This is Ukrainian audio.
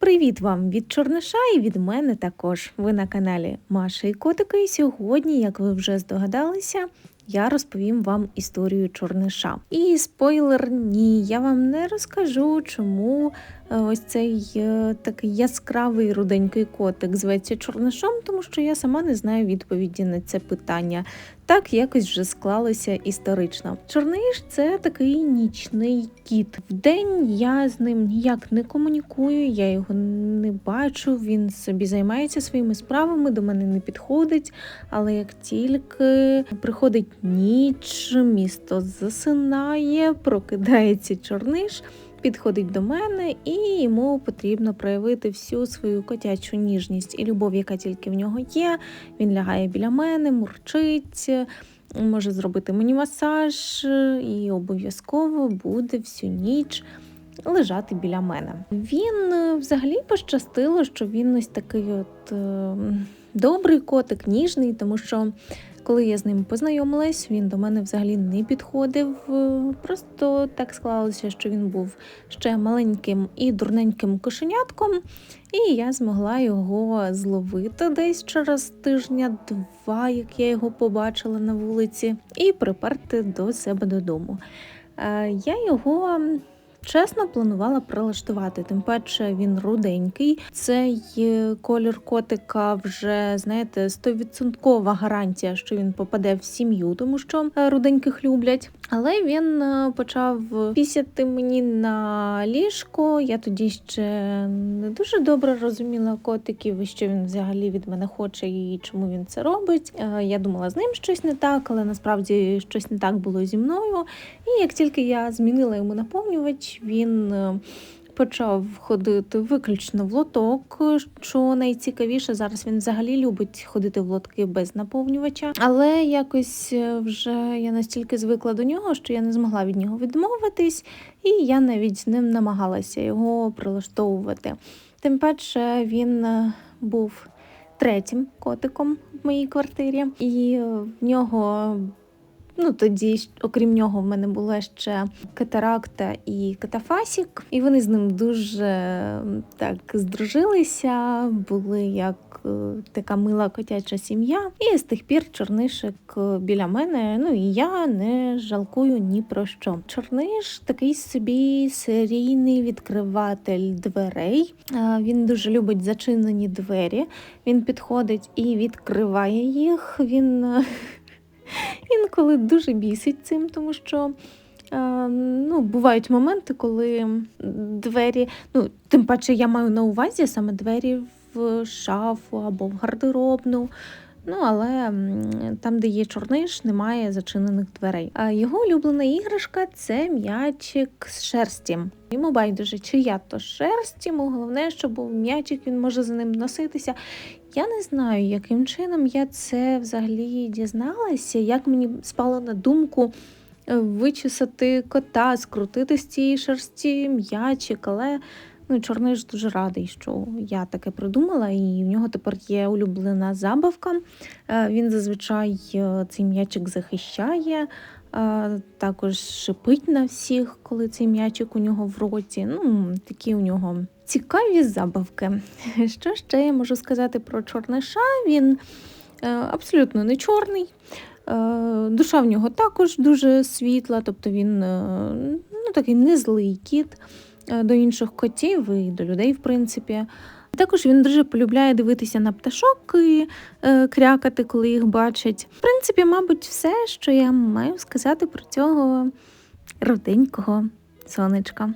Привіт вам від Чорниша і від мене також. Ви на каналі Маша і Котики. І сьогодні, як ви вже здогадалися, я розповім вам історію Чорниша. І спойлер, ні, я вам не розкажу, чому е, ось цей е, такий яскравий руденький котик зветься Чорнишом, тому що я сама не знаю відповіді на це питання. Так якось вже склалося історично. Чорниш це такий нічний кіт. Вдень я з ним ніяк не комунікую, я його не бачу. Він собі займається своїми справами, до мене не підходить. Але як тільки приходить ніч, місто засинає, прокидається чорниш. Підходить до мене, і йому потрібно проявити всю свою котячу ніжність і любов, яка тільки в нього є. Він лягає біля мене, мурчить, може зробити мені масаж, і обов'язково буде всю ніч лежати біля мене. Він е, взагалі пощастило, що він ось такий от е, добрий котик, ніжний, тому що. Коли я з ним познайомилась, він до мене взагалі не підходив. е, Просто так склалося, що він був ще маленьким і дурненьким кошенятком, і я змогла його зловити десь через тижня-два, як я його побачила на вулиці, і приперти до себе додому. Е, Я його. Чесно, планувала прилаштувати, тим паче він руденький. Цей колір котика вже знаєте, 100% гарантія, що він попаде в сім'ю, тому що е, руденьких люблять. Але він е, почав пісяти мені на ліжко. Я тоді ще не дуже добре розуміла котиків, що він взагалі від мене хоче і чому він це робить. Е, Я думала, з ним щось не так, але насправді щось не так було зі мною. І як тільки я змінила йому наповнювач, він е, почав ходити виключно в лоток. Що найцікавіше, зараз він взагалі любить ходити в лотки без наповнювача. Але якось е, вже я настільки звикла до нього, що я не змогла від нього відмовитись, і я навіть з ним намагалася його прилаштовувати. Тим паче він е, був третім котиком в моїй квартирі, і в нього Ну, тоді, окрім нього, в мене була ще катаракта і катафасік, і вони з ним дуже так здружилися, були як е, така мила котяча сім'я. І з тих пір чорнишик е, біля мене. Ну і я не жалкую ні про що. Чорниш такий собі серійний відкриватель дверей. Е, Він дуже любить зачинені двері. Він підходить і відкриває їх. Він інколи дуже бісить цим, тому що. е, Ну, бувають моменти, коли двері, ну, тим паче я маю на увазі саме двері в шафу або в гардеробну. Ну, але там, де є чорниш, немає зачинених дверей. А його улюблена іграшка це м'ячик з шерсті. Йому байдуже, чия то шерсть, йому головне, щоб був м'ячик, він може за ним носитися. Я не знаю, яким чином я це взагалі дізналася, як мені спало на думку е, вичесати кота, скрутити з цієї шерсті м'ячик, але ну, чорний ж дуже радий, що я таке придумала, і в нього тепер є улюблена забавка. Е, Він зазвичай е, цей м'ячик захищає. е, Також шипить на всіх, коли цей м'ячик у нього в роті. Ну, такі у нього цікаві забавки. Що ще я можу сказати про чорниша? Він абсолютно не чорний. Душа в нього також дуже світла, тобто він ну, такий не злий кіт до інших котів і до людей, в принципі. Також він дуже полюбляє дивитися на пташок і е, крякати, коли їх бачить. В принципі, мабуть, все, що я маю сказати про цього роденького сонечка.